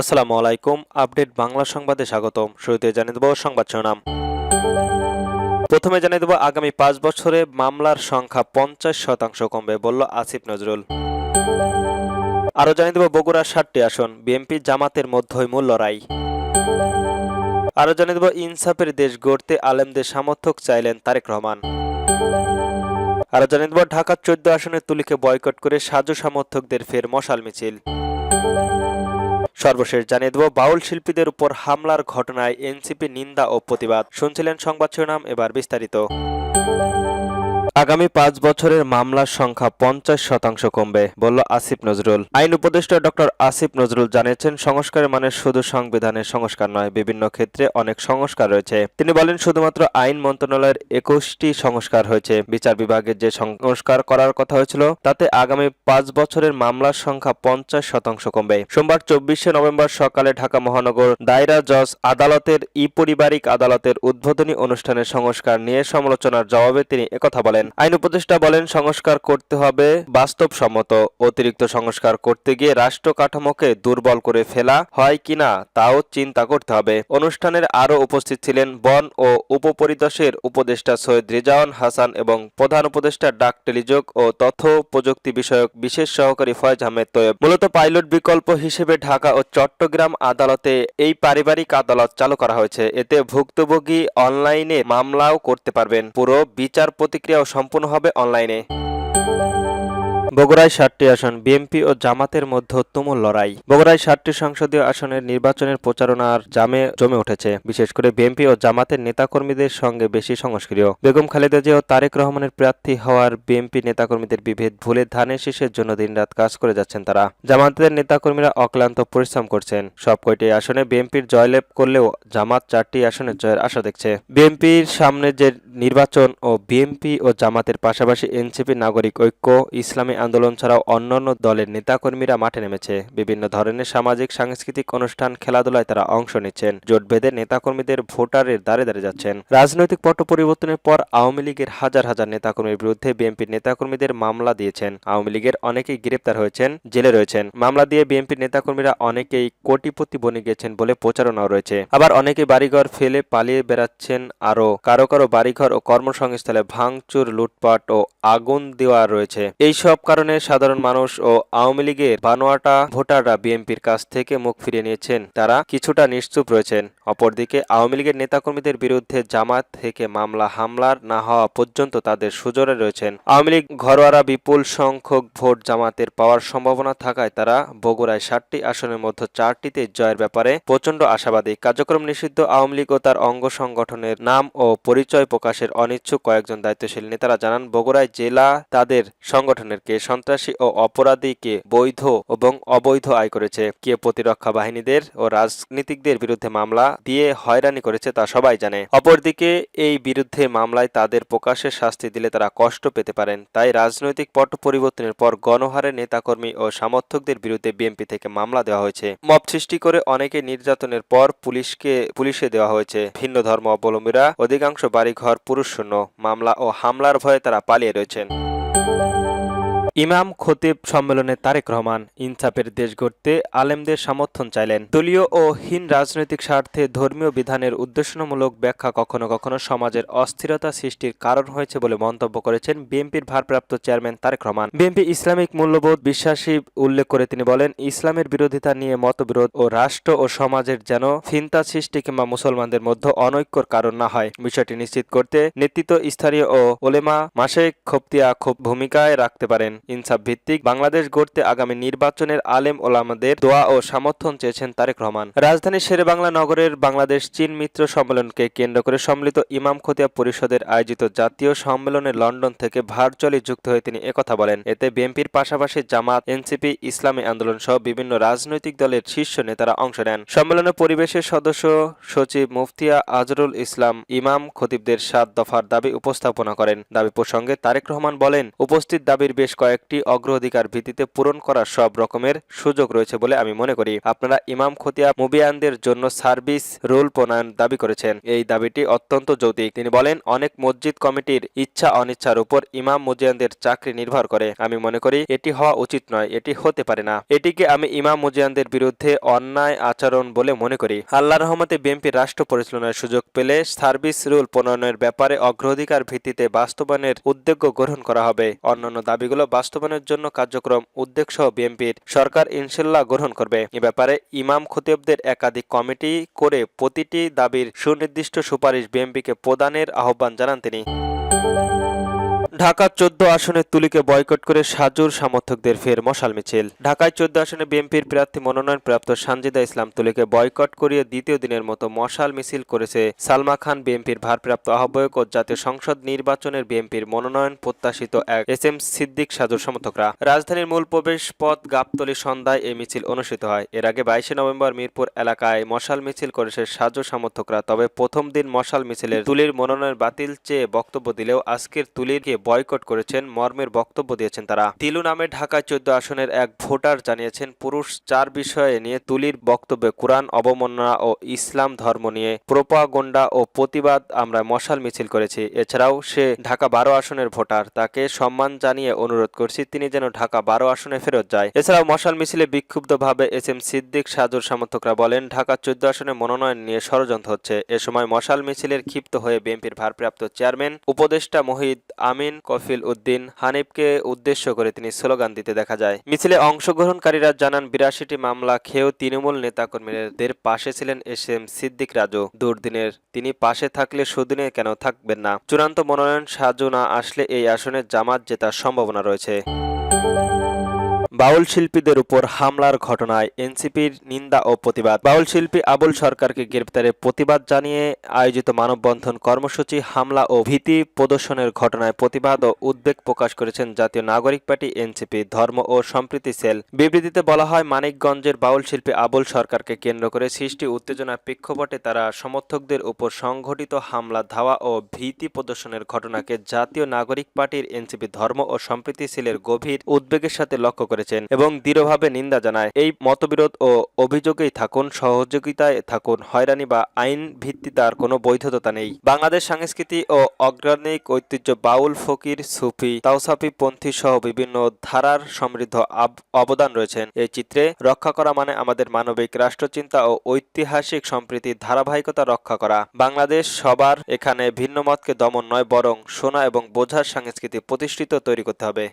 আসসালামু আলাইকুম, আপডেট বাংলা সংবাদে স্বাগতম। শুরুতে জানিয়ে দেব সংবাদ শিরোনাম। প্রথমে জানিয়ে দেব, আগামী পাঁচ বছরে মামলার সংখ্যা পঞ্চাশ শতাংশ কমবে বলল আসিফ নজরুল। আরও জানিয়ে দেব, বগুড়ার ষাটটি আসন, বিএনপি জামাতের মধ্যই মূল লড়াই। আরও জানিয়ে দেব, ইনসাফের দেশ গড়তে আলেমদের সমর্থক চাইলেন তারেক রহমান। আরও জানিয়ে দেব, ঢাকার চোদ্দ আসনের তুলিকে বয়কট করে সাজু সমর্থকদের ফের মশাল মিছিল। সর্বশেষ জানিয়ে দেব, বাউল শিল্পীদের উপর হামলার ঘটনায় এনসিপি নিন্দা ও প্রতিবাদ। শুনছিলেন সংবাদ শিরোনাম, এবার বিস্তারিত। আগামী পাঁচ বছরের মামলার সংখ্যা পঞ্চাশ শতাংশ কমবে, বলল আসিফ নজরুল। আইন উপদেষ্টা ডক্টর আসিফ নজরুল জানিয়েছেন সংস্কারের মানে শুধু সংবিধানের সংস্কার নয়, বিভিন্ন ক্ষেত্রে অনেক সংস্কার রয়েছে। তিনি বলেন, শুধুমাত্র আইন মন্ত্রণালয়ের একুশটি সংস্কার হয়েছে। বিচার বিভাগের যে সংস্কার করার কথা হয়েছিল, তাতে আগামী পাঁচ বছরের মামলার সংখ্যা পঞ্চাশ শতাংশ কমবে। সোমবার চব্বিশে নভেম্বর সকালে ঢাকা মহানগর দায়রা জজ আদালতের ই পারিবারিক আদালতের উদ্বোধনী অনুষ্ঠানের সংস্কার নিয়ে সমালোচনার জবাবে তিনি একথা বলেন। আইন উপদেষ্টা বলেন, সংস্কার করতে হবে বাস্তবসম্মত। অতিরিক্ত সংস্কার করতে গিয়ে রাষ্ট্র কাঠামোকে দুর্বল করে ফেলা হয় কিনা তাও চিন্তা করতে হবে। অনুষ্ঠানের আরও উপস্থিত ছিলেন বন ও উপপরিদশের উপদেষ্টা সৈয়দ রেজাওয়ান হাসান এবং প্রধান উপদেষ্টা ডাক টেলিযোগ ও তথ্য প্রযুক্তি বিষয়ক বিশেষ সহকারী ফয়েজ আহমেদ তৈয়ব। মূলত পাইলট বিকল্প হিসেবে ঢাকা ও চট্টগ্রাম আদালতে এই পারিবারিক আদালত চালু করা হয়েছে। এতে ভুক্তভোগী অনলাইনে মামলাও করতে পারবেন। পুরো বিচার প্রতিক্রিয়াও সম্পূর্ণ হবে অনলাইনে বগুড়ায় ষাটটি আসন, বিএনপি ও জামাতের মধ্যে তুমুল লড়াই। বগুড়ায় ষাটটি সংসদীয় আসনের নির্বাচনের প্রচারণার জামে জমে উঠেছে। বিশেষ করে বিএনপি ও জামাতের নেতাকর্মীদের সঙ্গে বেশি সংস্ক্রিয়। বেগম খালেদা জিয়া ও তারেক রহমানের প্রার্থী হওয়ার বিএনপি নেতাকর্মীদের বিভেদ ভুলে ধানের শীষের জন্য দিনরাত কাজ করে যাচ্ছেন তারা। জামাতের নেতাকর্মীরা অক্লান্ত পরিশ্রম করছেন। সব কয়টি আসনে বিএনপির জয়লাভ করলেও জামাত চারটি আসনের জয়ের আশা দেখছে। বিএনপির সামনে যে নির্বাচন ও বিএনপি ও জামাতের পাশাপাশি এনসিপি নাগরিক ঐক্য, ইসলামী আন্দোলন ছাড়াও অন্যান্য দলের নেতাকর্মীরা মাঠে নেমেছে। বিভিন্ন ধরনের সামাজিক, সাংস্কৃতিক অনুষ্ঠান, খেলাধুলায় তারা অংশ নিচ্ছেন। জোট বেঁধে নেতাকর্মীদের ভোটারের দ্বারে দ্বারে যাচ্ছেন। রাজনৈতিক পট পরিবর্তনের পর আওয়ামী লীগের হাজার হাজার নেতাকর্মীর বিরুদ্ধে বিএনপির নেতাকর্মীদের মামলা দিয়েছেন। আওয়ামী লীগের অনেকেই গ্রেপ্তার হয়েছেন, জেলে রয়েছেন। মামলা দিয়ে বিএনপির নেতাকর্মীরা অনেকেই কোটিপতি বনে গেছেন বলে প্রচারণাও রয়েছে। আবার অনেকে বাড়িঘর ফেলে পালিয়ে বেড়াচ্ছেন আরও। কারও কারও বাড়িঘর ও কর্মসংস্থানে ভাঙচুর, লুটপাট ও আগুন দেওয়া রয়েছে। এইসব কারণে সাধারণ মানুষ ও আওয়ামী লীগের বানোয়াটা ভোটাররা বিএনপির কাছ থেকে মুখ ফিরিয়ে নিয়েছেন। তারা কিছুটা নিশ্চুপ রয়েছেন। অপরদিকে আওয়ামী লীগের নেতাকর্মীদের বিরুদ্ধে জামাত থেকে মামলা, হামলার না হওয়া পর্যন্ত তাদের সুজরে রয়েছেন। আওয়ামী লীগ ঘরোয়ারা বিপুল সংখ্যক ভোট জামাতের পাওয়ার সম্ভাবনা থাকায় তারা বগুড়ায় ষাটটি আসনের মধ্যে চারটিতে জয়ের ব্যাপারে প্রচণ্ড আশাবাদী। কার্যক্রম নিষিদ্ধ আওয়ামী লীগ ও তার অঙ্গ সংগঠনের নাম ও পরিচয় প্রকাশের অনিচ্ছুক কয়েকজন দায়িত্বশীল নেতারা জানান, বগুড়ায় জেলা তাদের সংগঠনের কে সন্ত্রাসী ও অপরাধীকে বৈধ এবং অবৈধ আয় করেছে। কে প্রতিরক্ষা বাহিনীদের ও রাজনীতিকদের বিরুদ্ধে মামলা দিয়ে হয়রানি করেছে তা সবাই জানে। অপরদিকে, এই বিরুদ্ধে মামলায় তাদের প্রকাশ্যে শাস্তি দিলে তারা কষ্ট পেতে পারেন। তাই রাজনৈতিক পট পরিবর্তনের পর গণহারে নেতাকর্মী ও সমর্থকদের বিরুদ্ধে বিএনপি থেকে মামলা দেওয়া হয়েছে। মব সৃষ্টি করে অনেকে নির্যাতনের পর পুলিশকে, পুলিশে দেওয়া হয়েছে। ভিন্ন ধর্ম অবলম্বীরা অধিকাংশ বাড়িঘর পুরুষ শূন্য। মামলা ও হামলার ভয়ে তারা পালিয়ে রয়েছেন। ইমাম খতিব সম্মেলনে তারেক রহমান ইনসাফের দেশ গড়তে আলেমদের সমর্থন চাইলেন। দলীয় ও হীন রাজনৈতিক স্বার্থে ধর্মীয় বিধানের উদ্দেশ্যমূলক ব্যাখ্যা কখনো কখনো সমাজের অস্থিরতা সৃষ্টির কারণ হয়েছে বলে মন্তব্য করেছেন বিএনপির ভারপ্রাপ্ত চেয়ারম্যান তারেক রহমান। বিএনপি ইসলামিক মূল্যবোধ বিশ্বাসী উল্লেখ করে তিনি বলেন, ইসলামের বিরোধিতা নিয়ে মতবিরোধ ও রাষ্ট্র ও সমাজের যেন চিন্তা সৃষ্টি কিংবা মুসলমানদের মধ্যে অনৈক্যর কারণ না হয়। বিষয়টি নিশ্চিত করতে নেতৃত্ব স্থানীয় ও ওলেমা মাসে খপ্তিয়া খুব ভূমিকায় রাখতে পারেন। ইনসাফ ভিত্তিক বাংলাদেশ গড়তে আগামী নির্বাচনের আলেম ওলামাদের দোয়া ও সমর্থন চেয়েছেন তারেক রহমান। রাজধানী শেরেবাংলা নগরের বাংলাদেশ চীন মিত্র সম্মেলনকে কেন্দ্র করে সম্মিলিত ইমাম খতিয়া পরিষদের আয়োজিত জাতীয় সম্মেলনে লন্ডন থেকে ভার্চুয়ালি যুক্ত হয়ে তিনি একথা বলেন। এতে বিএনপির পাশাপাশি জামাত, এনসিপি, ইসলামী আন্দোলন সহ বিভিন্ন রাজনৈতিক দলের শীর্ষ নেতারা অংশ নেন। সম্মেলনে পরিবেশের সদস্য সচিব মুফতিয়া আজরুল ইসলাম ইমাম খতিবদের সাত দফার দাবি উপস্থাপনা করেন। দাবি প্রসঙ্গে তারেক রহমান বলেন, উপস্থিত দাবির বেশ কয়েক একটি অগ্রাধিকার ভিত্তিতে পূরণ করার সব রকমের সুযোগ রয়েছে বলে আমি মনে করি। আপনারা ইমাম খতিয়া মুবিয়ানদের জন্য সার্ভিস রুল প্রণয়ন দাবি করেছেন। এই দাবিটি অত্যন্ত যৌতিক তিনি বলেন, অনেক মসজিদ কমিটির ইচ্ছা অনিচ্ছার উপর ইমাম মুজিয়ানদের চাকরি নির্ভর করে। আমি মনে করি, এটি হওয়া উচিত নয়, এটি হতে পারে না। এটিকে আমি ইমাম মুজিয়ানদের বিরুদ্ধে অন্যায় আচরণ বলে মনে করি। আল্লাহ রহমতে বিএনপি রাষ্ট্র পরিচালনার সুযোগ পেলে সার্ভিস রুল প্রণয়নের ব্যাপারে অগ্রাধিকার ভিত্তিতে বাস্তবায়নের উদ্যোগ গ্রহণ করা হবে। অন্যান্য দাবিগুলো বাস্তবায়নের জন্য কার্যক্রম উদ্যোগ সহ বিএনপির সরকার ইনশাল্লাহ গ্রহণ করবে। এ ব্যাপারে ইমাম খতিবদের একাধিক কমিটি করে প্রতিটি দাবির সুনির্দিষ্ট সুপারিশ বিএনপিকে প্রদানের আহ্বান জানান তিনি। ঢাকা চোদ্দ আসনের তুলিকে বয়কট করে সাজুর সমর্থকদের ফের মশাল মিছিল। ঢাকায় চোদ্দ আসনে বিএনপির প্রার্থী মনোনয়ন প্রাপ্ত সানজিদা ইসলাম তুলিকে বয়কট করিয়ে দ্বিতীয় দিনের মতো মশাল মিছিল করেছে সালমা খান বিএনপির ভারপ্রাপ্ত আহ্বায়ক ও জাতীয় সংসদ নির্বাচনের বিএনপির মনোনয়ন প্রত্যাশিত এক এস এম সিদ্দিক সাজুর সমর্থকরা। রাজধানীর মূল প্রবেশ পথ গাবতলী সন্ধ্যায় এই মিছিল অনুষ্ঠিত হয়। এর আগে বাইশে নভেম্বর মিরপুর এলাকায় মশাল মিছিল করেছে সাজু সমর্থকরা। তবে প্রথম দিন মশাল মিছিলের তুলির মনোনয়ন বাতিল চেয়ে বক্তব্য দিলেও আজকের তুলিরকে বয়কট করেছেন, মর্মের বক্তব্য দিয়েছেন তারা। তিলু নামে ঢাকা চোদ্দ আসনের এক ভোটার জানিয়েছেন, পুরুষ চার বিষয়ে নিয়ে তুলির বক্তব্যে কোরআন, অবমাননা ও ইসলাম ধর্ম নিয়ে প্রোপাগন্ডা ও প্রতিবাদ আমরা মশাল মিছিল করেছি। এছাড়াও সে ঢাকা বারো আসনের ভোটার, তাকে সম্মান জানিয়ে অনুরোধ করছি তিনি যেন ঢাকা বারো আসনে ফেরত যায়। এছাড়াও মশাল মিছিলে বিক্ষুব্ধভাবে এস এম সিদ্দিক সাজুর সমর্থকরা বলেন, ঢাকা চোদ্দ আসনে মনোনয়ন নিয়ে ষড়যন্ত্র হচ্ছে। এ সময় মশাল মিছিলের ক্ষিপ্ত হয়ে বিএনপির ভারপ্রাপ্ত চেয়ারম্যান, উপদেষ্টা মহিদ আমিন কফিল উদ্দিন হানিফকে উদ্দেশ্য করে তিনি স্লোগান দিতে দেখা যায়। মিছিলে অংশগ্রহণকারীরা জানান, বিরাশিটি মামলা খেয়েও তৃণমূল নেতাকর্মীদের পাশে ছিলেন এস এম সিদ্দিক রাজু। দুর্দিনের তিনি পাশে থাকলে সুদিনে কেন থাকবেন না? চূড়ান্ত মনোনয়ন সাজু না আসলে এই আসনে জামাত জেতার সম্ভাবনা রয়েছে। বাউল শিল্পীদের উপর হামলার ঘটনায় এনসিপির নিন্দা ও প্রতিবাদ। বাউল শিল্পী আবুল সরকারকে গ্রেপ্তারে প্রতিবাদ জানিয়ে আয়োজিত মানববন্ধন কর্মসূচি, হামলা ও ভীতি প্রদর্শনের ঘটনায় প্রতিবাদ ও উদ্বেগ প্রকাশ করেছেন জাতীয় নাগরিক পার্টি, এনসিপি, ধর্ম ও সম্প্রীতি সেল। বিবৃতিতে বলা হয়, মানিকগঞ্জের বাউল শিল্পী আবুল সরকারকে কেন্দ্র করে সৃষ্টি উত্তেজনা প্রেক্ষাপটে তারা সমর্থকদের উপর সংঘটিত হামলা, ধাওয়া ও ভীতি প্রদর্শনের ঘটনাকে জাতীয় নাগরিক পার্টির, এনসিপি ধর্ম ও সম্প্রীতি সেলের গভীর উদ্বেগের সাথে লক্ষ্য করেছেন এবং দৃঢ়ভাবে নিন্দা জানায়। এই মতবিরোধ ও অভিযোগেই থাকুন, সহযোগিতায় থাকুন, হয়রানি বা আইন ভিত্তিতে আর কোনো বৈধতা নেই। বাংলাদেশ সংস্কৃতি ও অগ্রাণিক ঐতিহ্য বাউল, ফকির, সুফি, তাওসাফি পন্থী সহ বিভিন্ন ধারার সমৃদ্ধ অবদান রয়েছেন। এই চিত্রে রক্ষা করা মানে আমাদের মানবিক রাষ্ট্রচিন্তা ও ঐতিহাসিক সম্প্রীতির ধারাবাহিকতা রক্ষা করা। বাংলাদেশ সবার এখানে ভিন্ন মতকে দমন নয়, বরং শোনা এবং বোঝার সংস্কৃতি প্রতিষ্ঠিত তৈরি করতে হবে।